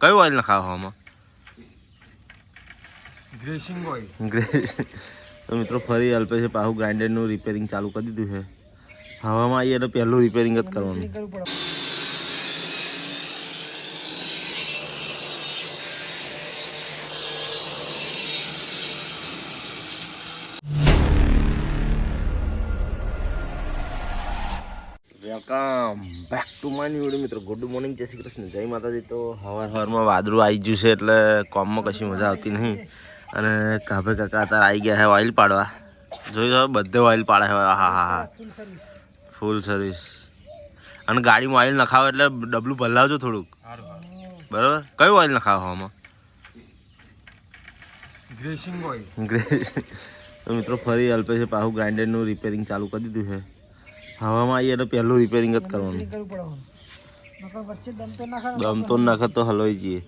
કયું ઓઇલ નખાવો આમાં? Gracing oil તો મિત્રો ફરી અલ્પેશે પાહુ ગ્રાઇન્ડરનું રિપેરિંગ ચાલુ કરી દીધું છે. હવામાં આવીએ એટલે પહેલું રિપેરિંગ જ કરવાનું. Welcome back to my new video મિત્રો. Good morning. જય શ્રી કૃષ્ણ. જય માતાજી. તો હવાર હવારમાં વાદળું આવી ગયું છે એટલે કોમમાં કશી મજા આવતી નહીં. અને કાભે કાકા અત્યારે આવી ગયા છે ઓઇલ પાડવા. જોઈ જાઓ બધે ઓઇલ પાડે છે. હા હા હા. ફૂલ સર્વિસ અને ગાડીમાં ઓઇલ નખાવો એટલે ડબલું ભલાવજો થોડુંક. બરાબર? કયું ઓઇલ નખાવો આમાં? ગ્રેસિંગ ઓઇલ ગ્રેસિંગ મિત્રો ફરી અલ્પેશે પાછું ગ્રાઇન્ડરનું રિપેરિંગ ચાલુ કરી દીધું છે. હવામાં આવીએ એટલે પહેલું રિપેરિંગ જ કરવાનું. દમ તો નાખત તો નાખે તો હલવાઈ જઈએ.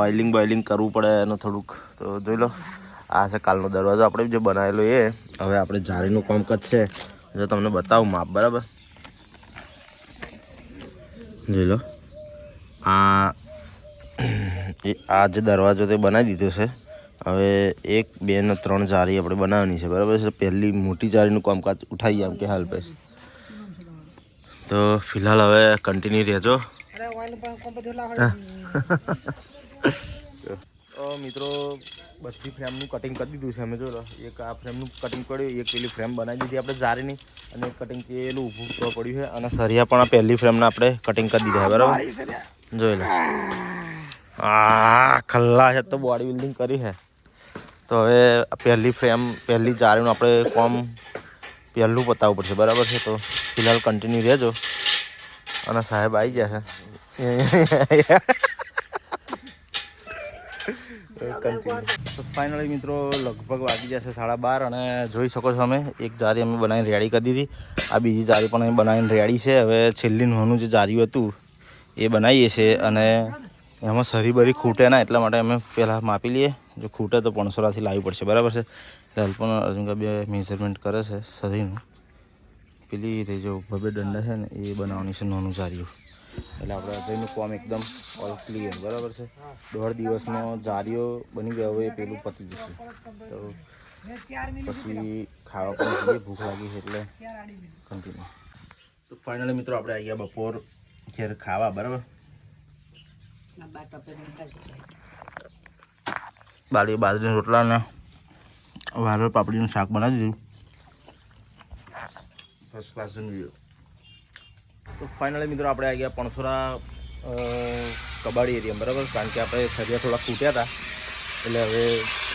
ઓઇલિંગ બોઇલિંગ કરવું પડે એનો થોડુંક. તો જોઈ લો આ છે કાલનો દરવાજો આપણે જે બનાવેલો એ. હવે આપણે જારીનું કામકાજ છે જો તમને બતાવું માપ બરાબર? જોઈ લો. આ એ આ જે દરવાજો તે બનાવી દીધો છે. હવે એક બે ને ત્રણ જારી આપણે બનાવવાની છે. બરાબર છે? પહેલી મોટી જારીનું કામકાજ ઉઠાવીએ એમ કે હાલ પેસ તો ફિલહાલ હવે કન્ટિન્યુ રહેજો. મિત્રો બધી ફ્રેમનું કટિંગ કરી દીધું છે અમે જો એક આ ફ્રેમનું કટિંગ પડ્યું એક પેલી ફ્રેમ બનાવી દીધી આપણે જારીની અને કટિંગ પેલું ઊભું તો પડ્યું છે. અને સરિયા પણ આ પહેલી ફ્રેમના આપણે કટિંગ કરી દીધા બરાબર? જોઈ લો. આ ખલ્લા છે તો બોડી બિલ્ડિંગ કરી છે. તો હવે પહેલી ફ્રેમ પહેલી જારીનું આપણે કોમ પહેલું પતાવવું પડશે. બરાબર છે? તો ફિલહાલ કન્ટિન્યુ રહેજો. અને સાહેબ આવી છે. તો ફાઇનલી મિત્રો લગભગ વાગી જશે સાડા બાર અને જોઈ શકો છો અમે એક જારી અમે બનાવીને રેડી કરી દીધી. આ બીજી જારી પણ અમે બનાવીને રેડી છે. હવે છેલ્લી નોનું જે જાર્યું હતું, એ બનાવીએ છીએ અને એમાં સરી બરી ખૂટે ના, એટલા માટે અમે પહેલાં માપી લઈએ. જો ખૂટે તો પણસોરાથી લાવવી પડશે. બરાબર છે? અલ્પના અર્જુનકા બે મેઝરમેન્ટ કરે છે સધીનું. પેલી રીતે જો ભવ્ય દંડા છે ને એ બનાવવાની છે નાનું જાર્યું એટલે આપણે અજયનું કોમ એકદમ ઓલ ક્લિયર બરાબર છે? દોઢ દિવસમાં જારીઓ બની ગયા હવે પેલું પતી જશે. તો પછી ખાવા પણ જઈએ ભૂખ લાગી છે એટલે કન્ટિન્યુ તો ફાઇનલી મિત્રો આપણે આવી ગયા બપોર ઘેર ખાવા બરાબર? બાળી બાજરીના રોટલા ને વાલોર પાપડીનું શાક બનાવી દીધું. ફર્સ્ટ ક્લાસ જમ્યું તો ફાઇનલી મિત્રો આપણે આવી ગયા પણસોરા કબાડી એરિયા બરાબર? કારણ કે આપણે સરિયા થોડા ખૂટ્યા હતા. એટલે હવે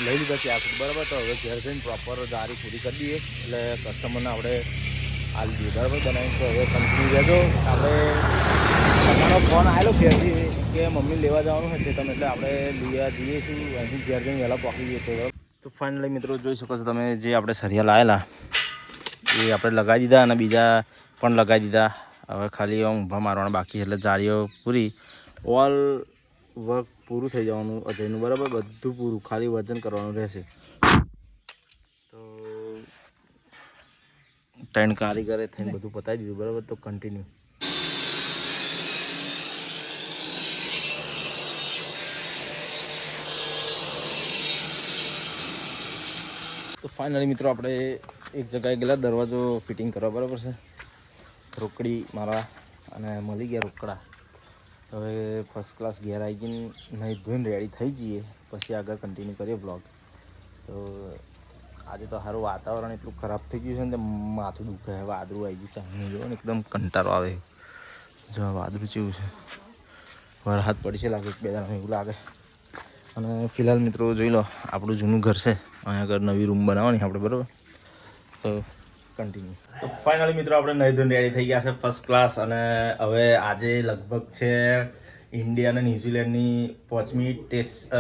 લઈ લીધા ત્યાં સુધી બરાબર? તો હવે ઘેર જઈને પ્રોપર દારી પૂરી કરી દઈએ. એટલે કસ્ટમરને આપણે આવી દઈએ બરાબર? બનાવીને તો હવે કન્ટિન્યુ રહેજો. આપણે તમારો ફોન આવેલો ઘેરથી કે મમ્મી લેવા જવાનું હશે તમે એટલે આપણે લઈ જઈએ છીએ. અહીંથી ઘેર જઈને વહેલા પહોંચી જઈએ તો તો ફાઇનલી મિત્રો જોઈ શકો છો તમે જે આપણે સરિયા લાવેલા એ આપણે લગાવી દીધા અને બીજા પણ લગાવી દીધા. હવે ખાલી ઊંભા મારવાના બાકી એટલે જારીઓ પૂરી ઓલ વર્ક પૂરું થઈ જવાનું અજયનું, બરાબર? બધું પૂરું, ખાલી વજન કરવાનું રહેશે. તો ત્રણ કારીગરે થઈને બધું પતાવી દીધું, બરાબર? તો કન્ટિન્યુ તો ફાઇનલી મિત્રો આપણે એક જગ્યાએ ગયેલા, દરવાજો ફિટિંગ કરવા, બરાબર છે? રોકડી, મારા, અને મળી ગયા રોકડા. હવે ફર્સ્ટ ક્લાસ ઘેર આવી ગઈને નહીં ધોઈને રેડી થઈ જઈએ, પછી આગળ કન્ટિન્યુ કરીએ બ્લોગ તો આજે તો સારું વાતાવરણ એટલું ખરાબ થઈ ગયું છે ને માથું દુખે છે, વાદળું આવી ગયું ચાંદનું જો ને એકદમ કંટાળો આવે. જો વાદળું જેવું છે. વરસાદ પડશે લાગે બે દાડા એવું લાગે. અને ફિલહાલ મિત્રો જોઈ લો, આપણું જૂનું ઘર છે. અહીંયા આગળ નવી રૂમ બનાવવાની આપણે, બરાબર? તો કન્ટિન્યુ તો ફાઇનલી મિત્રો, આપણે નહીં ધોઈને રેડી થઈ ગયા છે ફર્સ્ટ ક્લાસ અને હવે આજે લગભગ છે ઇન્ડિયા અને ન્યુઝીલેન્ડની પાંચમી ટેસ્ટ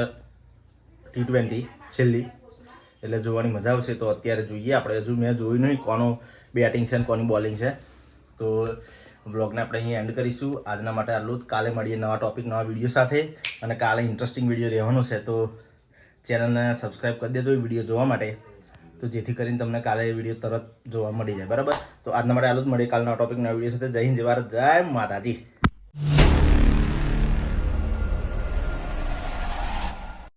ટી ટ્વેન્ટી છેલ્લી. એટલે જોવાની મજા આવશે. તો અત્યારે જોઈએ આપણે. હજુ મેં જોયું નહીં કોનો બેટિંગ છે અને કોની બોલિંગ છે. તો બ્લોગને આપણે અહીં એન્ડ કરીશું. આજના માટે આટલું જ. કાલે મળીએ નવા ટોપિક નવા વીડિયો સાથે. અને કાલે ઇન્ટરેસ્ટિંગ વીડિયો રહેવાનો છે. તો ચેનલને સબસ્ક્રાઈબ કરી દેજો વીડિયો જોવા માટે. તો જેથી કરીને તમને કાલે વીડિયો તરત જોવા મળી જાય. બરાબર? તો આજના માટે આટલું જ. મળીએ કાલના ટોપિક નવા વીડિયો સાથે. જય હિન્દ, જય જય માતાજી.